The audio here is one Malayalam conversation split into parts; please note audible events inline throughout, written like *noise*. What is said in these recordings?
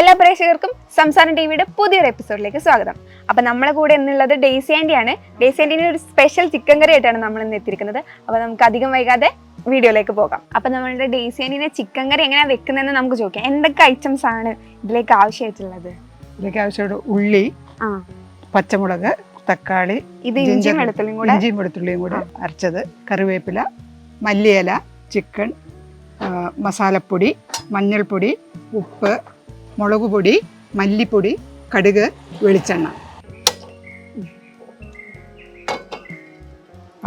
എല്ലാ പ്രേക്ഷകർക്കും സംസാരം ടി വിയുടെ പുതിയൊരു എപ്പിസോഡിലേക്ക് സ്വാഗതം. അപ്പൊ നമ്മളെ കൂടെ എന്നുള്ളത് ഡേസി ആന്റി ആണ്. ഡേസി ആന്റിന്റെ ഒരു സ്പെഷ്യൽ ചിക്കൻ കറി ആയിട്ടാണ് നമ്മൾ ഇന്ന് എത്തിയിരിക്കുന്നത്. അപ്പൊ നമുക്ക് അധികം വൈകാതെ വീഡിയോയിലേക്ക് പോകാം. അപ്പൊ നമ്മളുടെ ഡേസി ആന്റിന്റെ ചിക്കൻ കറി എങ്ങനെയാ വെക്കുന്നതെന്ന് നമുക്ക് ചോദിക്കാം. എന്തൊക്കെ ഐറ്റംസ് ആണ് ഇതിലേക്ക് ആവശ്യമായിട്ടുള്ളത്? ഇതിലേക്ക് ആവശ്യമായിട്ട് ഉള്ളി ആ. പച്ചമുളക് തക്കാളി ഇത് ഇഞ്ചിയും വെളുത്തുള്ളിയും കൂടെ? ഇഞ്ചിയും വെളുത്തുള്ളിയും കൂടെ അരച്ചത് കറിവേപ്പില മല്ലിയില ചിക്കൻ മസാലപ്പൊടി മഞ്ഞൾപ്പൊടി ഉപ്പ് മുളക് പൊടി മല്ലിപ്പൊടി കടുക് വെളിച്ചെണ്ണ.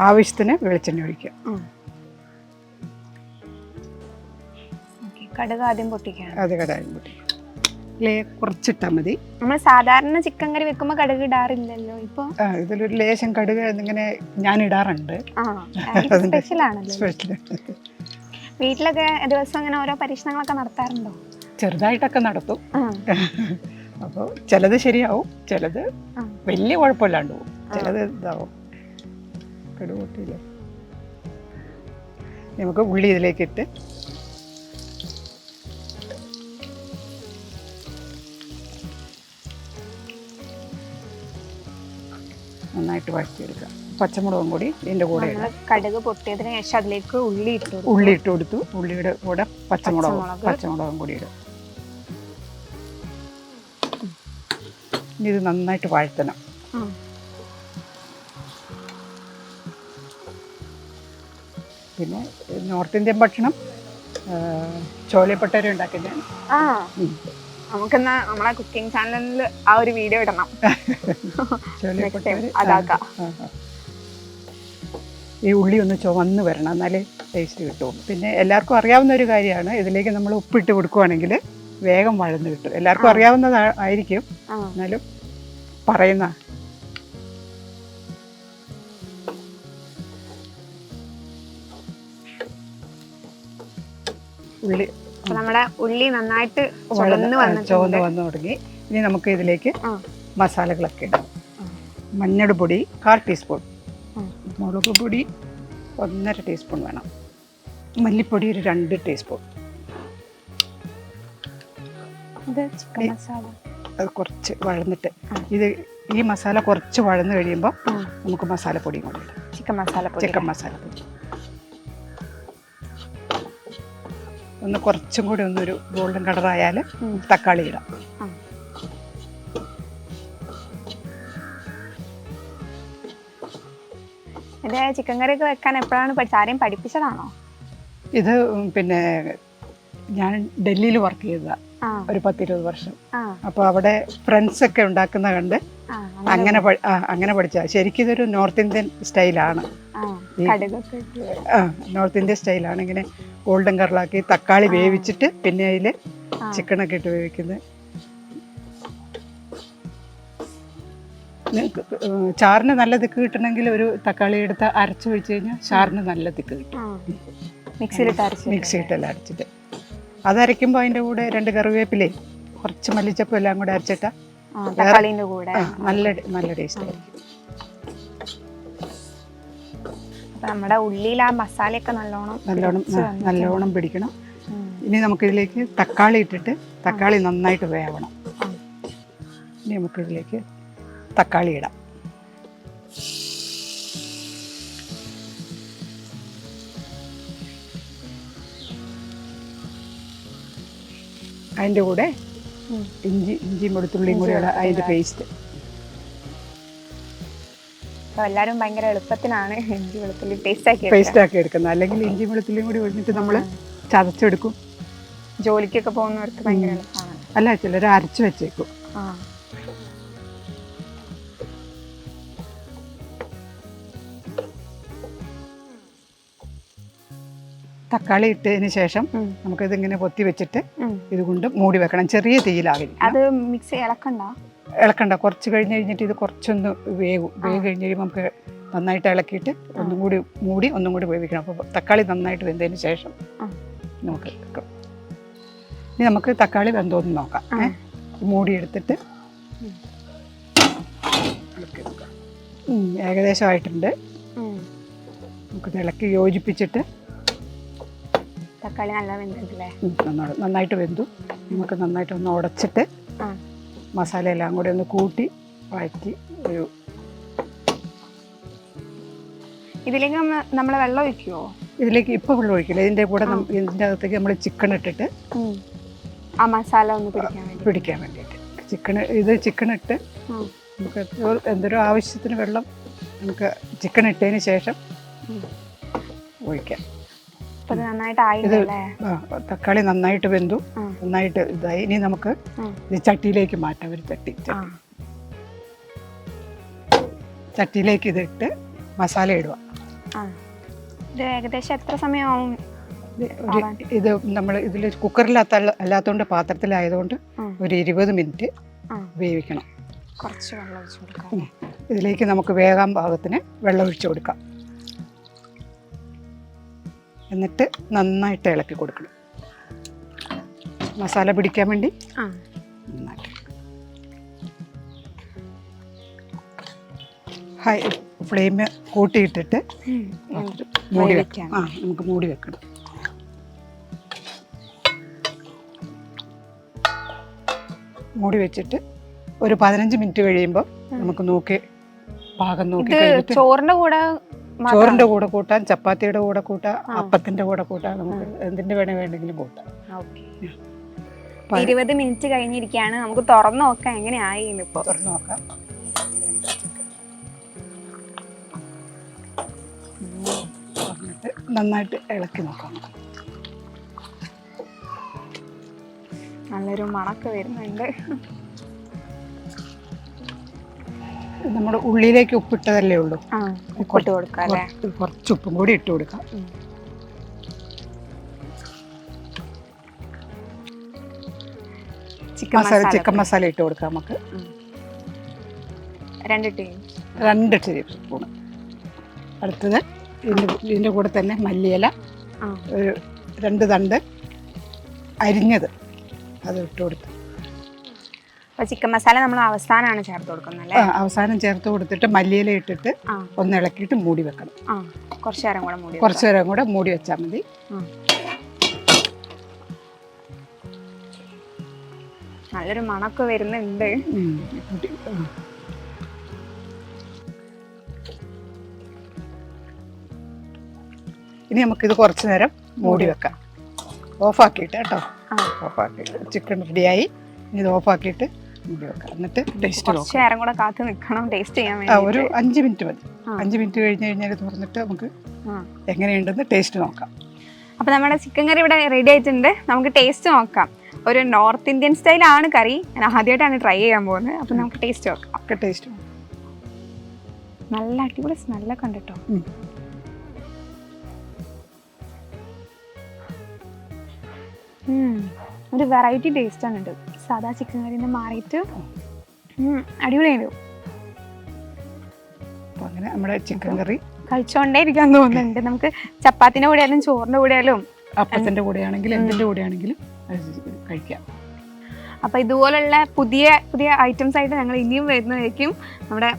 ആവശ്യത്തിന് വെളിച്ചെണ്ണ ഒഴിക്കുക. കടുക് ആദ്യം പൊട്ടിക്കണം. അത് കടായും പൊട്ടി ലേ കുറച്ചിട്ടാൽ മതി. നമ്മൾ സാധാരണ ചിക്കൻ കറി വെക്കുമ്പോൾ കടുക് ഇടാറില്ലല്ലോ ഇപ്പൊ? ആ, ഇതിലൊരു ലേശം കടുക് ഇങ്ങനെ ഞാൻ ഇടാറുണ്ട്. സ്പെഷ്യൽ *laughs* വീട്ടിലൊക്കെ ദിവസം അങ്ങനെ ഓരോ പരീക്ഷണങ്ങളൊക്കെ നടത്താറുണ്ടോ? ചെറുതായിട്ടൊക്കെ നടത്തും *laughs* അപ്പോൾ ചിലത് ശരിയാവും ചിലത്. വലിയ കുഴപ്പമില്ലാണ്ട് പോകും ചിലത് ഇതാവും. കടുകൂട്ടിയില്ലേ നമുക്ക് ഉള്ളി ഇതിലേക്ക് ഇട്ട് നന്നായിട്ട് വഴറ്റിയെടുക്കുക പച്ചമുളകും കൂടി ഇതിന്റെ കൂടെ കടുക് പൊട്ടിയതിന് ശേഷം അതിലേക്ക് ഉള്ളി ഇട്ടു. ഉള്ളി ഇട്ട് കൊടുത്തു. ഉള്ളിയുടെ കൂടെ പച്ചമുളകും. പച്ചമുളകും കൂടി ഇടും. ഇനി ഇത് നന്നായിട്ട് വാഴ്ത്തണം പിന്നെ നോർത്ത് ഇന്ത്യൻ ഭക്ഷണം ഉണ്ടാക്കി ആ. നമുക്കെന്നാ നമ്മളെ കുക്കിംഗ് ചാനലിൽ ആ ഒരു വീഡിയോ ഇടണം. *laughs* അതാക്കാം. ഈ ഉള്ളി ഒന്ന് ചുവന്ന് വരണം എന്നാലേ ടേസ്റ്റ് കിട്ടും. പിന്നെ എല്ലാവർക്കും അറിയാവുന്ന ഒരു കാര്യമാണ് ഇതിലേക്ക് നമ്മൾ ഉപ്പിട്ട് കൊടുക്കുവാണെങ്കിൽ വേഗം വഴന്ന് കിട്ടും. എല്ലാവർക്കും അറിയാവുന്നതായിരിക്കും എന്നാലും പറയുന്ന. ഉള്ളി. നമ്മുടെ ഉള്ളി നന്നായിട്ട് ചുവന്ന് ചുവന്ന് വന്നു തുടങ്ങി. ഇനി നമുക്ക് ഇതിലേക്ക് മസാലകളൊക്കെ ഇടാം. മഞ്ഞൾപ്പൊടി മഞ്ഞൾ പൊടി കാൽ ടീസ്പൂൺ. മുളക് പൊടി ഒന്നര ടീസ്പൂൺ വേണം. മല്ലിപ്പൊടി ഒരു രണ്ട് ടീസ്പൂൺ. ഇത് ചിക്കൻ മസാല. അത് കുറച്ച് വഴന്നിട്ട് ഇത് ഈ മസാല കുറച്ച് വഴന്ന് കഴിയുമ്പോൾ നമുക്ക് മസാലപ്പൊടിയും കൂടെ ഇടാം. ചിക്കൻ മസാല പൊടി. ചിക്കൻ മസാലപ്പൊടി ഒന്ന് കുറച്ചും കൂടി ഒന്നൊരു ഗോൾഡൻ കളർ ആയാൽ തക്കാളി ഇടാം. ഇത് ചിക്കൻ കറി ഒക്കെ വെക്കാൻ എപ്പോഴാണ് പഠിച്ചത് ആരെയും പഠിപ്പിച്ചതാണോ? ഇത് പിന്നെ ഞാൻ ഡൽഹിയിൽ വർക്ക് ചെയ്തതാണ് ഒരു പത്തിരുപത് വർഷം. അപ്പൊ അവിടെ ഫ്രണ്ട്സ് ഒക്കെ ഉണ്ടാക്കുന്ന കണ്ട് അങ്ങനെ അങ്ങനെ. പഠിച്ച ശരിക്കും ഇതൊരു നോർത്ത് ഇന്ത്യൻ സ്റ്റൈലാണ് നോർത്ത് ഇന്ത്യൻ സ്റ്റൈലാണ് ഇങ്ങനെ ഗോൾഡൻ കളറാക്കി തക്കാളി വേവിച്ചിട്ട് പിന്നെ അതിൽ. ചിക്കനൊക്കെ ഇട്ട് വേവിക്കുന്നത്. ചാറിന് നല്ല തിക്ക് കിട്ടണമെങ്കിൽ ഒരു തക്കാളി എടുത്ത് അരച്ചു വെച്ച് കഴിഞ്ഞാൽ ചാറിന് നല്ല തിക്ക് കിട്ടും. മിക്സിയിലിട്ട് അരച്ച് മിക്സി ഇട്ടെല്ലാം അരച്ചിട്ട്. അതരയ്ക്കുമ്പോൾ അതിന്റെ കൂടെ രണ്ട് കറിവേപ്പിലേ കുറച്ച് മല്ലിച്ചപ്പും എല്ലാം കൂടെ അരച്ചിട്ട തക്കാളീന്റെ കൂടെ. നല്ല നല്ല ടേസ്റ്റ്. ആയിരിക്കും അപ്പൊ നമ്മുടെ ഉള്ളിയിൽ ആ മസാലയൊക്കെ നല്ലോണം നല്ലോണം. നല്ലോണം പിടിക്കണം. ഇനി നമുക്കിതിലേക്ക് തക്കാളി ഇട്ടിട്ട് തക്കാളി നന്നായിട്ട് വേവണം. ഇനി നമുക്കിതിലേക്ക് തക്കാളി ഇടാം. അതിന്റെ കൂടെ ഇഞ്ചി ഇഞ്ചി ഇഞ്ചിയും വെളുത്തുള്ളിയും കൂടെ ഇടാം അതിന്റെ പേസ്റ്റ് അപ്പൊ എല്ലാരും ഭയങ്കര എളുപ്പത്തിനാണ് ഇഞ്ചി വെളുത്തുള്ളി പേസ്റ്റ് ആക്കി പേസ്റ്റ് ആക്കി എടുക്കുന്നത്. അല്ലെങ്കിൽ ഇഞ്ചി വെളുത്തുള്ളിയും കൂടി ഒഴിഞ്ഞിട്ട് നമ്മൾ ചതച്ചെടുക്കും. ജോലിക്കൊക്കെ പോകുന്നവർക്ക് ഭയങ്കര എളുപ്പമാണ്. അല്ല ചിലർ അരച്ച് വെച്ചേക്കും. തക്കാളി ഇട്ടതിന് ശേഷം നമുക്ക് നമുക്കിതിങ്ങനെ പൊത്തി വെച്ചിട്ട് ഇതുകൊണ്ട് ഇത് കൊണ്ട് മൂടി വെക്കണം. ചെറിയ തീയിലാവില്ല അത് മിക്സ് ഇളക്കണ്ട? ഇളക്കണ്ട. കുറച്ച് കഴിഞ്ഞ് കഴിഞ്ഞിട്ട് ഇത് കുറച്ചൊന്ന് വേവും. വേവ് കഴിഞ്ഞ് കഴിയുമ്പോൾ നമുക്ക് നന്നായിട്ട് ഇളക്കിയിട്ട് ഒന്നും കൂടി മൂടി ഒന്നും കൂടി വേവിക്കണം. അപ്പോൾ തക്കാളി നന്നായിട്ട് വെന്തതിന് ശേഷം. നമുക്ക് വെക്കാം ഇനി നമുക്ക് തക്കാളി വെന്തോന്ന് നോക്കാം. ഏഹ് മൂടി എടുത്തിട്ട് ഏകദേശം ആയിട്ടുണ്ട്. നമുക്ക് ഇളക്കി യോജിപ്പിച്ചിട്ട് തക്കാളി നല്ല നന്നായി നന്നായിട്ട് വെന്തു. നമുക്ക് നന്നായിട്ട് ഒന്ന് ഉടച്ചിട്ട് മസാല എല്ലാം കൂടി ഒന്ന് കൂട്ടി വഴറ്റി ഒരു ഇതിലേക്ക് നമ്മൾ വെള്ളം ഒഴിക്കുമോ ഇതിലേക്ക് ഇപ്പോൾ വെള്ളം ഒഴിക്കില്ല. ഇതിന്റെ കൂടെ ഇതിന്റെ ഇതിന്റെ അകത്തേക്ക് നമ്മൾ ചിക്കൻ ഇട്ടിട്ട് ആ മസാല ഒന്ന് പിടിക്കാൻ വേണ്ടി. പിടിക്കാൻ വേണ്ടിയിട്ട്. ചിക്കൻ ഇത് ചിക്കൻ ഇട്ട് നമുക്ക് എന്തോ- എന്തൊരു ആവശ്യത്തിന് വെള്ളം നമുക്ക് ചിക്കൻ ഇട്ടതിന് ശേഷം ഒഴിക്കാം. തക്കാളി നന്നായിട്ട് വെന്തു. നന്നായിട്ട് ഇതായി. ഇനി നമുക്ക് ചട്ടിയിലേക്ക് മാറ്റാം. ഒരു ചട്ടി ചട്ടിയിലേക്ക് ഇതിട്ട് മസാല ഇടുക. ഇത് ഏകദേശം എത്ര സമയമാവും? ഇത് നമ്മൾ ഇതിൽ കുക്കറിലത്ത അല്ലാത്തതുകൊണ്ട് പാത്രത്തിലായതുകൊണ്ട്. ഒരു ഇരുപത് മിനിറ്റ് വേവിക്കണം. കുറച്ച് വെള്ളം ഒഴിച്ചു കൊടുക്കാം. ഉം. ഇതിലേക്ക് നമുക്ക് വേഗം പാകത്തിന് വെള്ളം ഒഴിച്ചു കൊടുക്കാം. എന്നിട്ട് നന്നായിട്ട് ഇളക്കി കൊടുക്കണം. മസാല പിടിക്കാൻ വേണ്ടി നന്നായിട്ട്. ഹൈ ഫ്ലെയിം കൂട്ടിയിട്ടിട്ട്. മൂടി വെക്കാം. ആ നമുക്ക് മൂടി വെക്കണം. മൂടി വെച്ചിട്ട് ഒരു പതിനഞ്ച് മിനിറ്റ് കഴിയുമ്പോൾ നമുക്ക് നോക്കി പാകം നോക്കി ചോറിന്റെ ചോറിന്റെ കൂടെ ചോറിന്റെ കൂടെ കൂട്ടാം ചപ്പാത്തിയുടെ കൂടെ കൂട്ടാം അപ്പത്തിന്റെ കൂടെ കൂട്ടാം നമുക്ക് എന്തിന്റെ വേണേ വേണമെങ്കിലും കൂട്ടാം. ഇരുപത് മിനിറ്റ് കഴിഞ്ഞിരിക്കുകയാണ്. നമുക്ക് തുറന്നു നോക്കാം എങ്ങനെയായി ഇന്നിപ്പോ തുറന്നു നോക്കാം. നന്നായിട്ട് ഇളക്കി നോക്കാം. നല്ലൊരു മണക്ക് വരുന്നുണ്ട്. നമ്മുടെ ഉള്ളിലേക്ക് ഉപ്പിട്ടതല്ലേ ഉള്ളൂ. ഉപ്പിട്ട് കൊടുക്കാം അല്ലേ? കുറച്ച് ഉപ്പും കൂടി ഇട്ട് കൊടുക്കാം. ചിക്കൻ മസാല ചിക്കൻ മസാല ഇട്ട് കൊടുക്കാം നമുക്ക്. രണ്ട് ടീ രണ്ട് ടേബിൾ സ്പൂൺ അടുത്തത് ഇതിന്റെ ഇതിന്റെ കൂടെ തന്നെ മല്ലിയില ഒരു രണ്ട് തണ്ട് അരിഞ്ഞത്. അത് ഇട്ട് കൊടുത്ത് അപ്പൊ ചിക്കൻ മസാല നമ്മൾ അവസാനമാണ് ചേർത്ത് കൊടുക്കുന്നത് അല്ലേ? അവസാനം ചേർത്ത് കൊടുത്തിട്ട് മല്ലിയില ഇട്ടിട്ട് ഒന്ന് ഇളക്കിയിട്ട് മൂടി വെക്കണം. കുറച്ചു നേരം കൂടെ മൂടി കുറച്ചു നേരം കൂടെ മൂടി വെച്ചാൽ മതി. നല്ലൊരു മണക്ക് വരുന്നുണ്ട്. ഇനി നമുക്കിത് കുറച്ചു നേരം മൂടി വെക്കാം. ഓഫാക്കിയിട്ട് കേട്ടോ. ഓഫാക്കിയിട്ട് ചിക്കൻ റെഡിയായി ഇനി ഇത് ഓഫാക്കിയിട്ട് മൂടി വെക്കാം എന്നിട്ട് ടേസ്റ്റ് കുറച്ച് നേരം കൂടെ കാത്തു നിൽക്കണം ടേസ്റ്റ് ചെയ്യാൻ വേണ്ടി ഒരു അഞ്ച് മിനിറ്റ് മതി. അഞ്ച് മിനിറ്റ് കഴിഞ്ഞ് കഴിഞ്ഞാൽ തുറന്നിട്ട് നമുക്ക് എങ്ങനെയുണ്ടെന്ന് ടേസ്റ്റ് നോക്കാം. അപ്പൊ നമ്മുടെ ചിക്കൻ കറി ഇവിടെ റെഡി ആയിട്ടുണ്ട്. നമുക്ക് ടേസ്റ്റ് നോക്കാം. ഒരു നോർത്ത് ഇന്ത്യൻ സ്റ്റൈലാണ് കറി ഞാൻ ആദ്യമായിട്ടാണ് ട്രൈ ചെയ്യാൻ പോകുന്നത്. അപ്പൊ നമുക്ക് ടേസ്റ്റ് നോക്കാം. ഒക്കെ ടേസ്റ്റ് നല്ല അടിപൊളി സ്മെല്ലൊക്കെ ഉണ്ട് കേട്ടോ ഒരു വെറൈറ്റി ടേസ്റ്റ് ആണ് ഉണ്ട് സാധാ ചിക്കൻ കറിന്ന് മാറിയിട്ട് ഉം, അടിപൊളിയുണ്ട് അപ്പോൾ അങ്ങനെ നമ്മുടെ ചിക്കൻ കറി. കഴിച്ചോണ്ടേ ഇരിക്കാൻ തോന്നുന്നുണ്ട്. നമുക്ക് ചപ്പാത്തിന്റെ കൂടെ ആയാലും ചോറിന്റെ കൂടെ ആയാലും അപ്പത്തിന്റെ കൂടെ ആണെങ്കിലും എന്തിന്റെ കൂടെ ആണെങ്കിലും കഴിക്കാം. അപ്പൊ ഇതുപോലുള്ള പുതിയ പുതിയ ഐറ്റംസ് ആയിട്ട് ഞങ്ങൾ ഇനിയും വരുന്നതായിരിക്കും. നമ്മുടെ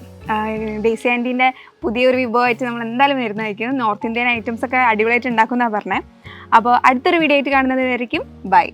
ഡേസി ആന്റീന്റെ പുതിയൊരു വിഭവമായിട്ട് നമ്മൾ എന്തായാലും വരുന്നതായിരിക്കും. നോർത്ത് ഇന്ത്യൻ ഐറ്റംസ് ഒക്കെ അടിപൊളിയായിട്ട് ഉണ്ടാക്കുന്നതാണ് പറഞ്ഞത് അപ്പോൾ അടുത്തൊരു വീഡിയോ ആയിട്ട് കാണുന്നത് വരയ്ക്കും ബൈ